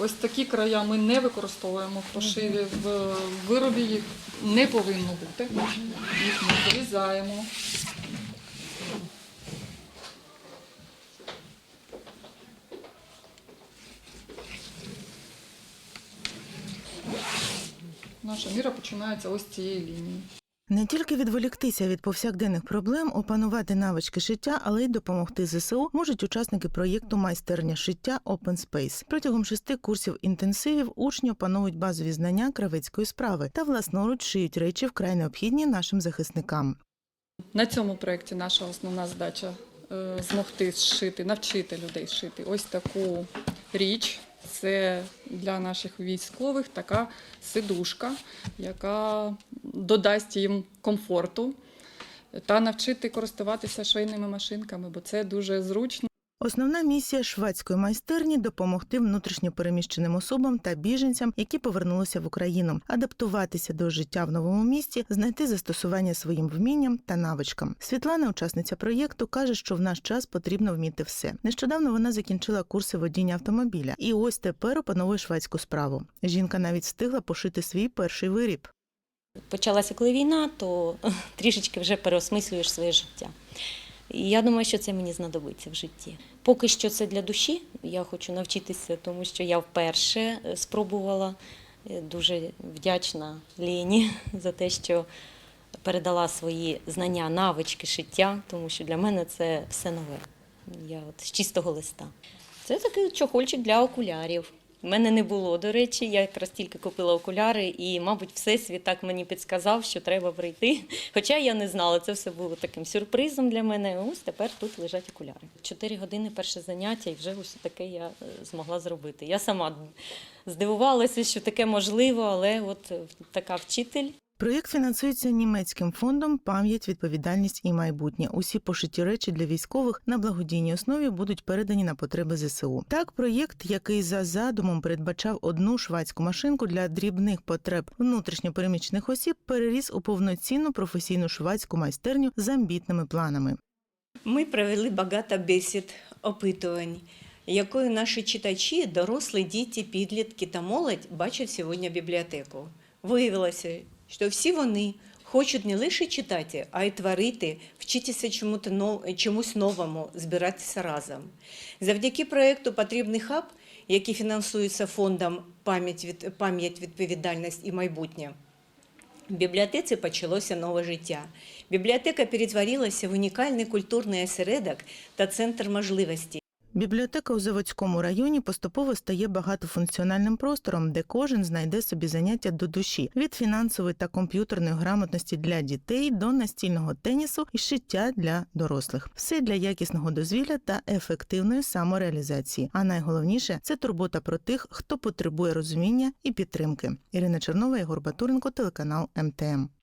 Ось такі края ми не використовуємо в пошиві. В виробі їх не повинно бути. Їх ми зрізаємо. Наша міра починається ось з цієї лінії. Не тільки відволіктися від повсякденних проблем, опанувати навички шиття, але й допомогти ЗСУ можуть учасники проєкту Майстерня шиття Open Space. Протягом шести курсів інтенсивів учні опановують базові знання кравецької справи та власноруч шиють речі вкрай необхідні нашим захисникам. На цьому проєкті наша основна задача е, змогти зшити, навчити людей шити ось таку річ. Це для наших військових така сидушка, яка додасть їм комфорту та навчити користуватися швейними машинками, бо це дуже зручно. Основна місія шведської майстерні допомогти внутрішньопереміщеним особам та біженцям, які повернулися в Україну, адаптуватися до життя в новому місті, знайти застосування своїм вмінням та навичкам. Світлана, учасниця проєкту, каже, що в наш час потрібно вміти все. Нещодавно вона закінчила курси водіння автомобіля, і ось тепер опановує шведську справу. Жінка навіть встигла пошити свій перший виріб. Почалася коли війна, то трішечки вже переосмислюєш своє життя. І я думаю, що це мені знадобиться в житті. Поки що це для душі. Я хочу навчитися, тому що я вперше е, спробувала. Е, Дуже вдячна Лені за те, що передала свої знання, навички шиття, тому що для мене це все нове. Я от з чистого листа. Це такий чохольчик для окулярів. У мене не було, до речі, я якраз тільки купила окуляри, і, мабуть, всесвіт так мені підсказав, що треба прийти. Хоча я не знала, це все було таким сюрпризом для мене. Ось тепер тут лежать окуляри. Чотири години перше заняття, і вже ось таке я е, змогла зробити. Я сама здивувалася, що таке можливо, але от е, така вчитель. Проєкт фінансується німецьким фондом Пам'ять, відповідальність і майбутнє. Усі пошиті речі для військових на благодійній основі будуть передані на потреби ЗСУ. Так, проєкт, який за задумом передбачав одну швадську машинку для дрібних потреб внутрішньопереміщених осіб, переріс у повноцінну професійну швадську майстерню з амбітними планами. Ми провели багато бесід, опитувань, якою наші читачі, дорослі діти, підлітки та молодь бачать сьогодні бібліотеку. Виявилося, що всі вони хочуть не лише читати, а й творити, вчитися чомусь новому, збиратися разом. Завдяки проєкту Потрібний хаб, який фінансується фондом Пам'ять, від- пам'ять відповідальність і майбутнє. В бібліотеці почалося нове життя. Бібліотека перетворилася в унікальний культурний осередок та центр можливостей. Бібліотека у Заводському районі поступово стає багатофункціональним простором, де кожен знайде собі заняття до душі від фінансової та комп'ютерної грамотності для дітей до настільного тенісу і шиття для дорослих. Все для якісного дозвілля та ефективної самореалізації. А найголовніше це турбота про тих, хто потребує розуміння і підтримки. Ірина Чернова, Ігор Батуренко, телеканал МТМ.